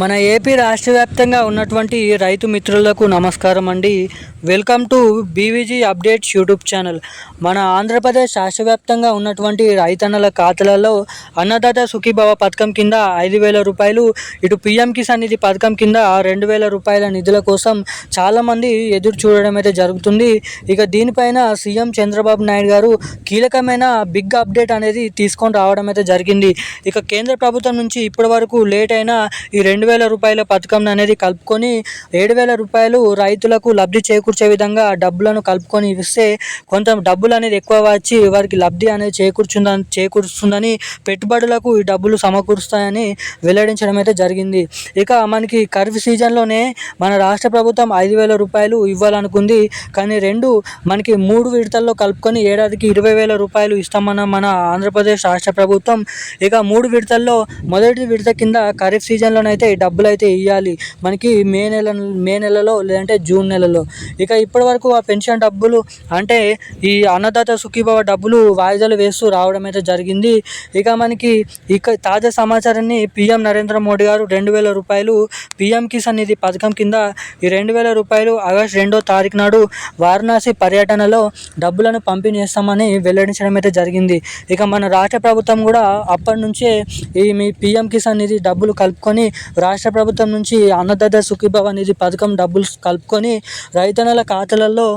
మన ఏపీ రాష్ట్ర వ్యాప్తంగా ఉన్నటువంటి రైతు మిత్రులకు నమస్కారం అండి. Welcome to BVG updates YouTube channel. మన ఆంధ్రప్రదేశ్ రాష్ట్ర వ్యాప్తంగా ఉన్నటువంటి రైతన్నల ఖాతాలలో అన్నదాత సుఖీభవ పథకం కింద ఐదు వేల రూపాయలు ఇటు పిఎం కిసాన్ నిధి పథకం కింద రెండు వేల రూపాయల నిధుల కోసం చాలామంది ఎదురు చూడడం అయితే జరుగుతుంది. ఇక దీనిపైన సీఎం చంద్రబాబు నాయుడు గారు కీలకమైన బిగ్ అప్డేట్ అనేది తీసుకొని రావడం అయితే జరిగింది. ఇక కేంద్ర ప్రభుత్వం నుంచి ఇప్పటి వరకు లేట్ అయినా ఈ రెండు రెండు వేల రూపాయల పథకం అనేది కలుపుకొని ఏడు వేల రూపాయలు రైతులకు లబ్ధి చేకూర్చే విధంగా డబ్బులను కలుపుకొని ఇస్తే కొంత డబ్బులు అనేది ఎక్కువ వచ్చి వారికి లబ్ధి అనేది చేకూర్చుందని చేకూరుస్తుందని పెట్టుబడులకు ఈ డబ్బులు సమకూరుస్తాయని వెల్లడించడం అయితే జరిగింది. ఇక మనకి ఖరీఫ్ సీజన్లోనే మన రాష్ట్ర ప్రభుత్వం ఐదు వేల రూపాయలు ఇవ్వాలనుకుంది. కానీ రెండు మనకి మూడు విడతల్లో కలుపుకొని ఏడాదికి ఇరవై వేల రూపాయలు ఇస్తామన్న మన ఆంధ్రప్రదేశ్ రాష్ట్ర ప్రభుత్వం ఇక మూడు విడతల్లో మొదటి విడత కింద ఖరీఫ్ సీజన్లోనైతే డబ్బులు అయితే ఇవ్వాలి మనకి మే నెల మే నెలలో లేదంటే జూన్ నెలలో. ఇక ఇప్పటి వరకు ఆ పెన్షన్ డబ్బులు అంటే ఈ అన్నదాత సుఖీభవ డబ్బులు వాయిదాలు వేస్తూ రావడం అయితే జరిగింది. ఇక మనకి ఇక తాజా సమాచారాన్ని పిఎం నరేంద్ర మోడీ గారు రెండు వేల రూపాయలు పిఎం కిసాన్ నిధి పథకం కింద ఈ రెండు వేల రూపాయలు ఆగస్ట్ రెండో తారీఖు నాడు వారణాసి పర్యటనలో డబ్బులను పంపిణీ చేస్తామని వెల్లడించడం అయితే జరిగింది. ఇక మన రాష్ట్ర ప్రభుత్వం కూడా అప్పటి నుంచే ఈ మీ పిఎం కిసాన్ నిధి డబ్బులు కలుపుకొని రాష్ట్ర ప్రభుత్వం నుంచి అన్నదాత సుఖీభవ నిధి పథకం డబ్బులు కలుపుకొని రైతన్నల ఖాతాలలో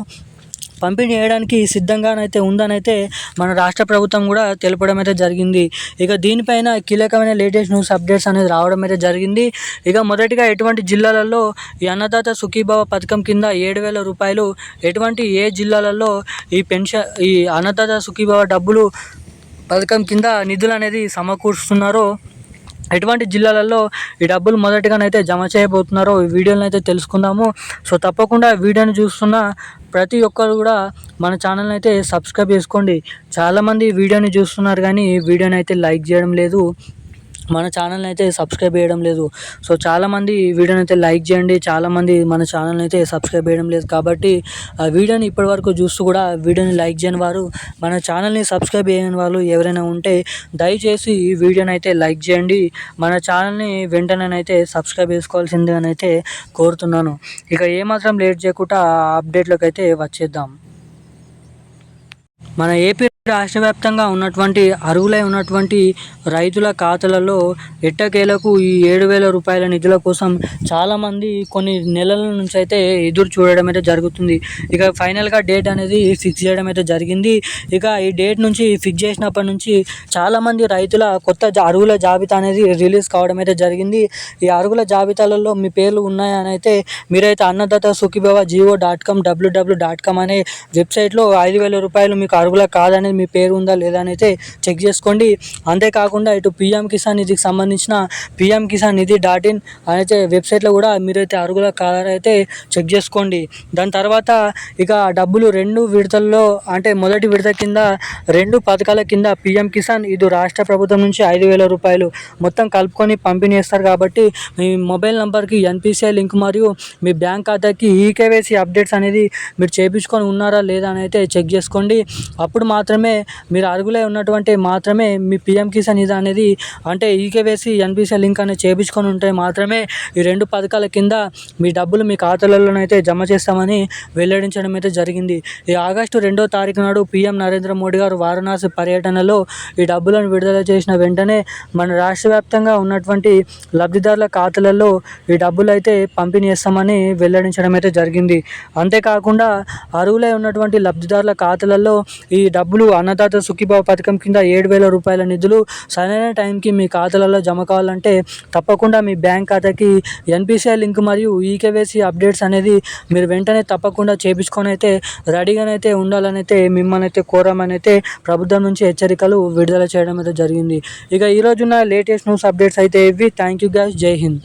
పంపిణీ చేయడానికి సిద్ధంగానైతే ఉందనైతే మన రాష్ట్ర ప్రభుత్వం కూడా తెలపడం అయితే జరిగింది. ఇక దీనిపైన కీలకమైన లేటెస్ట్ న్యూస్ అప్డేట్స్ అనేది రావడం అయితే జరిగింది. ఇక మొదటిగా ఎటువంటి జిల్లాలలో ఈ అన్నదాత సుఖీభావ పథకం కింద ఏడు వేల రూపాయలు ఎటువంటి ఏ జిల్లాలలో ఈ పెన్షన్ ఈ అన్నదాత సుఖీభావ డబ్బులు పథకం కింద నిధులు అనేది సమకూరుస్తున్నారో ఎటువంటి జిల్లాలలో ఈ డబ్బులు మొదటిగానైతే జమ చేయబోతున్నారో ఈ వీడియోని అయితే తెలుసుకుందాము. సో తప్పకుండా వీడియోని చూస్తున్న ప్రతి ఒక్కరు కూడా మన ఛానల్ని అయితే సబ్స్క్రైబ్ చేసుకోండి. చాలామంది వీడియోని చూస్తున్నారు కానీ వీడియోని అయితే లైక్ చేయడం లేదు. మన ఛానల్ని అయితే సబ్స్క్రైబ్ చేయడం లేదు. సో చాలామంది వీడియోని అయితే లైక్ చేయండి. చాలామంది మన ఛానల్ని అయితే సబ్స్క్రైబ్ చేయడం లేదు కాబట్టి ఆ వీడియోని ఇప్పటివరకు చూస్తూ కూడా వీడియోని లైక్ చేయని వారు మన ఛానల్ని సబ్స్క్రైబ్ చేయని వాళ్ళు ఎవరైనా ఉంటే దయచేసి ఈ వీడియోని అయితే లైక్ చేయండి. మన ఛానల్ని వెంటనేనైతే సబ్స్క్రైబ్ చేసుకోవాల్సిందిగానైతే కోరుతున్నాను. ఇక ఏమాత్రం లేట్ చేయకుండా అప్డేట్లోకి అయితే వచ్చేద్దాం. మన ఏపీ రాష్ట్ర వ్యాప్తంగా ఉన్నటువంటి అర్హులై ఉన్నటువంటి రైతుల ఖాతాలలో ఎట్టకేలకు ఈ ఏడు వేల రూపాయల నిధుల కోసం చాలామంది కొన్ని నెలల నుంచి అయితే ఎదురు చూడడం అయితే జరుగుతుంది. ఇక ఫైనల్గా డేట్ అనేది ఫిక్స్ చేయడం అయితే జరిగింది. ఇక ఈ డేట్ నుంచి ఫిక్స్ చేసినప్పటి నుంచి చాలామంది రైతుల కొత్త అరువుల జాబితా అనేది రిలీజ్ కావడం అయితే జరిగింది. ఈ అరువుల జాబితాలలో మీ పేర్లు ఉన్నాయని అయితే మీరైతే Annadata Sukhibhava Jio dot com W W dot com అనే వెబ్సైట్లో ఐదు వేల రూపాయలు మీకు అరువుల కాదనేది మీ పేరు ఉందా లేదా అని అయితే చెక్ చేసుకోండి. అంతేకాకుండా ఇటు పిఎం కిసాన్ నిధికి సంబంధించిన PM Kisan Nidhi dot in అయితే వెబ్సైట్లో కూడా మీరైతే అరుగుల కాదరైతే చెక్ చేసుకోండి. దాని తర్వాత ఇక డబ్బులు రెండు విడతల్లో అంటే మొదటి విడత కింద రెండు పథకాల కింద పిఎం కిసాన్ ఇది రాష్ట్ర ప్రభుత్వం నుంచి ఐదు వేల రూపాయలు మొత్తం కలుపుకొని పంపిణీ చేస్తారు కాబట్టి మీ మొబైల్ నెంబర్కి ఎన్పిసిఐ లింక్ మరియు మీ బ్యాంక్ ఖాతాకి ఈకేవైసీ అప్డేట్స్ అనేది మీరు చేయించుకొని ఉన్నారా లేదా అని అయితే చెక్ చేసుకోండి. అప్పుడు మాత్రమే మీరు అర్హులై ఉన్నటువంటి మాత్రమే మీ పిఎం కిసాన్ ఇది అనేది అంటే ఈకేవేసి ఎన్పిసి లింక్ అనేది చేయించుకొని ఉంటే మాత్రమే ఈ రెండు పథకాల కింద మీ డబ్బులు మీ ఖాతాలలోనైతే జమ చేస్తామని వెల్లడించడం అయితే జరిగింది. ఈ ఆగస్టు రెండో తారీఖు నాడు పిఎం నరేంద్ర మోడీ గారు వారణాసి పర్యటనలో ఈ డబ్బులను విడుదల చేసిన వెంటనే మన రాష్ట్ర వ్యాప్తంగా ఉన్నటువంటి లబ్ధిదారుల ఖాతాలలో ఈ డబ్బులు అయితే పంపిణీ చేస్తామని వెల్లడించడం అయితే జరిగింది. అంతేకాకుండా అరువులై ఉన్నటువంటి లబ్ధిదారుల ఖాతాలలో ఈ డబ్బులు అన్నదాత సుఖీభావ పథకం కింద ఏడు వేల రూపాయల నిధులు సరైన టైంకి మీ ఖాతాలలో జమ కావాలంటే తప్పకుండా మీ బ్యాంక్ ఖాతాకి ఎన్పిసిఐ లింక్ మరియు ఈకేవైసీ అప్డేట్స్ అనేది మీరు వెంటనే తప్పకుండా చేపించుకొని అయితే రెడీగానైతే ఉండాలని అయితే మిమ్మల్ని అయితే కోరామని అయితే ప్రభుత్వం నుంచి హెచ్చరికలు విడుదల చేయడం అయితే జరిగింది. ఇక ఈరోజున్న లేటెస్ట్ న్యూస్ అప్డేట్స్ అయితే ఇవి. Thank you guys. Jai Hind.